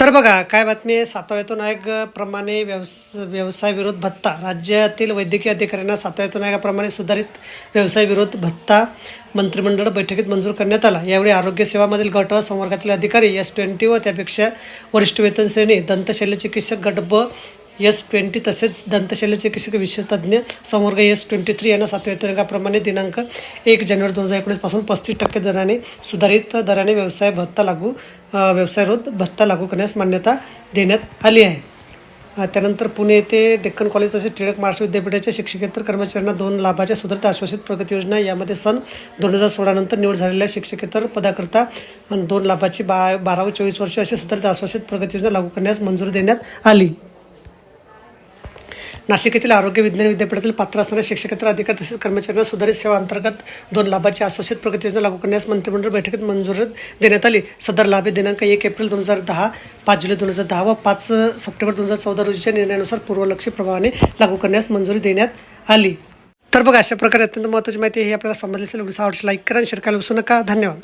तर बघा काय बातमी आहे? सातव्यातून आयोगाप्रमाणे व्यवस व्यवसाय विरोध भत्ता. राज्यातील वैद्यकीय अधिकाऱ्यांना सातव्यातून आयोगाप्रमाणे सुधारित व्यवसाय विरोध भत्ता मंत्रिमंडळ बैठकीत मंजूर करण्यात आला. यावेळी आरोग्य सेवामधील गट व संवर्गातील अधिकारी एस ट्वेंटी व त्यापेक्षा वरिष्ठ वेतन श्रेणी दंतशल्य चिकित्सक गट ब एस ट्वेंटी तसेच दंतशल्य चिकित्सक विशेषतज्ञ संवर्ग एस ट्वेंटी थ्री यांना सातव्या वेतनाप्रमाणे दिनांक एक जानेवारी दोन हजार एकोणीसपासून पस्तीस टक्के दराने सुधारित दराने व्यवसाय भत्ता लागू व्यवसायरोध भत्ता लागू करण्यास मान्यता देण्यात आली आहे. त्यानंतर पुणे येथे डेक्कन कॉलेज तसेच टिळक महाराष्ट्र विद्यापीठाच्या शिक्षकेतर कर्मचाऱ्यांना दोन लाभाच्या सुधारित आश्वासित प्रगती योजना यामध्ये सन दोन हजार सोळानंतर निवड झालेल्या शिक्षकेतर पदाकरता दोन लाभाची बा बारा व चोवीस वर्ष अशी सुधारित आश्वासित प्रगती योजना लागू करण्यास मंजुरी देण्यात आली. नाशिक येथील आरोग्य विज्ञान विद्यापीठातील पात्र असणाऱ्या शिक्षकेतर अधिकारी तसेच कर्मचाऱ्यांना सुधारित सेवा अंतर्गत दोन लाभाची आश्वासित प्रगती योजना लागू करण्यास मंत्रिमंडळ बैठकीत मंजुरी देण्यात आली. सदर लाभ दिनांक एक एप्रिल दोन हजार दहा पाच जुलै दोन हजार दहा व पाच सप्टेंबर दोन हजार चौदा रोजीच्या निर्णयानुसार पूर्वलक्षी प्रभावाने लागू करण्यास मंजुरी देण्यात आली. तर बघा अशा प्रकारे अत्यंत महत्त्वाची माहिती ही आपल्याला समजली असेल. आवडस लाईक करा आणि शेअर करायला विसरू नका. धन्यवाद.